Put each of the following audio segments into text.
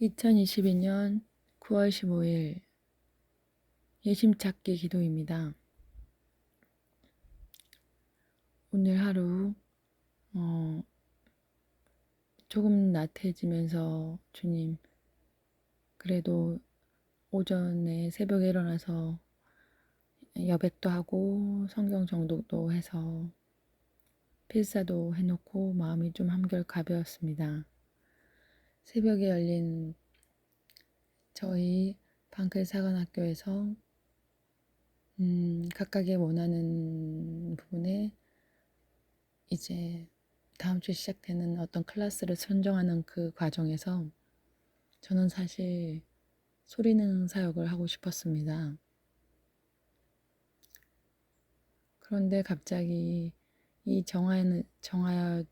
2022년 9월 15일 예심 찾기 기도입니다. 오늘 하루 어, 조금 나태해지면서 주님 그래도 오전에 새벽에 일어나서 여백도 하고 성경 정독도 해서 필사도 해놓고 마음이 좀 한결 가벼웠습니다. 새벽에 열린 저희 방클 사관학교에서 음, 각각의 원하는 부분에 이제 다음 주 시작되는 어떤 클래스를 선정하는 그 과정에서 저는 사실 소리능 사역을 하고 싶었습니다. 그런데 갑자기 이 정하는 정하는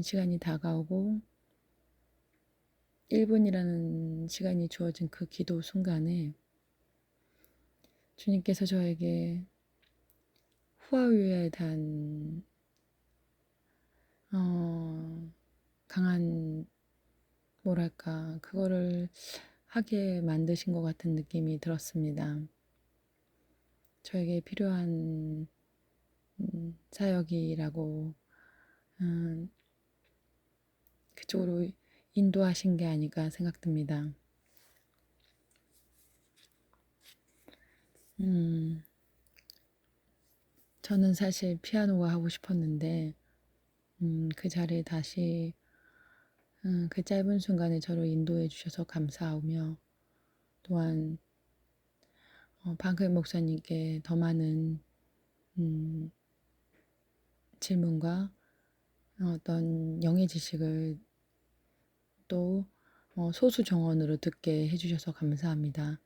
시간이 다가오고 1분이라는 시간이 주어진 그 기도 순간에 주님께서 저에게 후아유에 대한 어, 강한 뭐랄까 그거를 하게 만드신 것 같은 느낌이 들었습니다. 저에게 필요한 음, 사역이라고 음, 그쪽으로 인도하신 게 아닐까 생각됩니다. 음, 저는 사실 피아노가 하고 싶었는데, 음, 그 자리에 다시, 음, 그 짧은 순간에 저를 인도해 주셔서 감사하며, 또한, 어, 방클 목사님께 더 많은, 음, 질문과 어떤 영의 지식을 또 어, 소수 정원으로 듣게 해주셔서 감사합니다.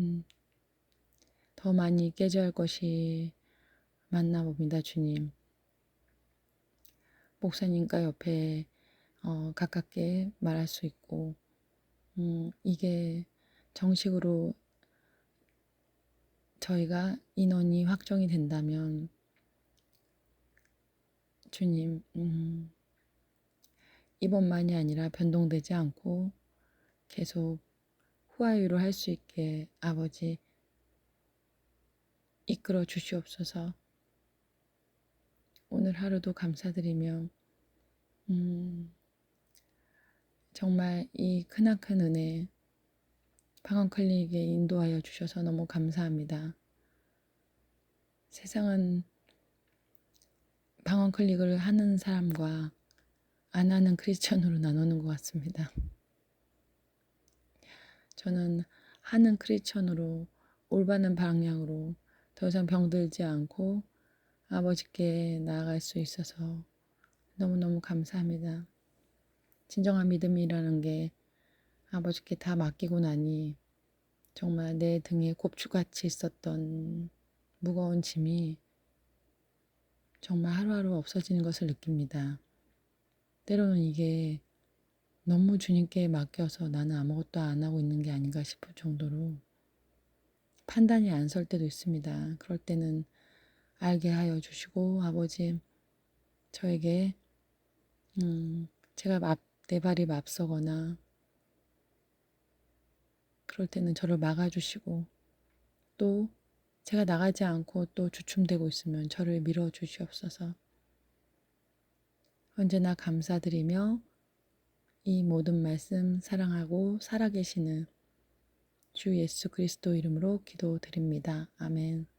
음, 더 많이 깨져야 할 것이 맞나 봅니다, 주님. 목사님과 옆에 어, 가깝게 말할 수 있고, 음, 이게 정식으로 저희가 인원이 확정이 된다면, 주님, 음, 이번만이 아니라 변동되지 않고 계속 후아유로 할 수 있게 아버지 이끌어 주시옵소서. 오늘 하루도 감사드리며 음, 정말 이 크나큰 은혜 방언 클리닉에 인도하여 주셔서 너무 감사합니다. 세상은 방언 클릭을 하는 사람과 안 하는 크리스천으로 나누는 것 같습니다. 저는 하는 크리스천으로 올바른 방향으로 더 이상 병들지 않고 아버지께 나아갈 수 있어서 너무너무 감사합니다. 진정한 믿음이라는 게 아버지께 다 맡기고 나니 정말 내 등에 곱추같이 있었던 무거운 짐이 정말 하루하루 없어지는 것을 느낍니다. 때로는 이게 너무 주님께 맡겨서 나는 아무것도 안 하고 있는 게 아닌가 싶을 정도로 판단이 안 설 때도 있습니다. 그럴 때는 알게 하여 주시고 아버지 저에게 음, 제가 맙, 내 발이 맙서거나 그럴 때는 저를 막아주시고 또 제가 나가지 않고 또 주춤되고 있으면 저를 밀어 주시옵소서. 언제나 감사드리며 이 모든 말씀 사랑하고 살아계시는 주 예수 그리스도 이름으로 기도드립니다. 아멘.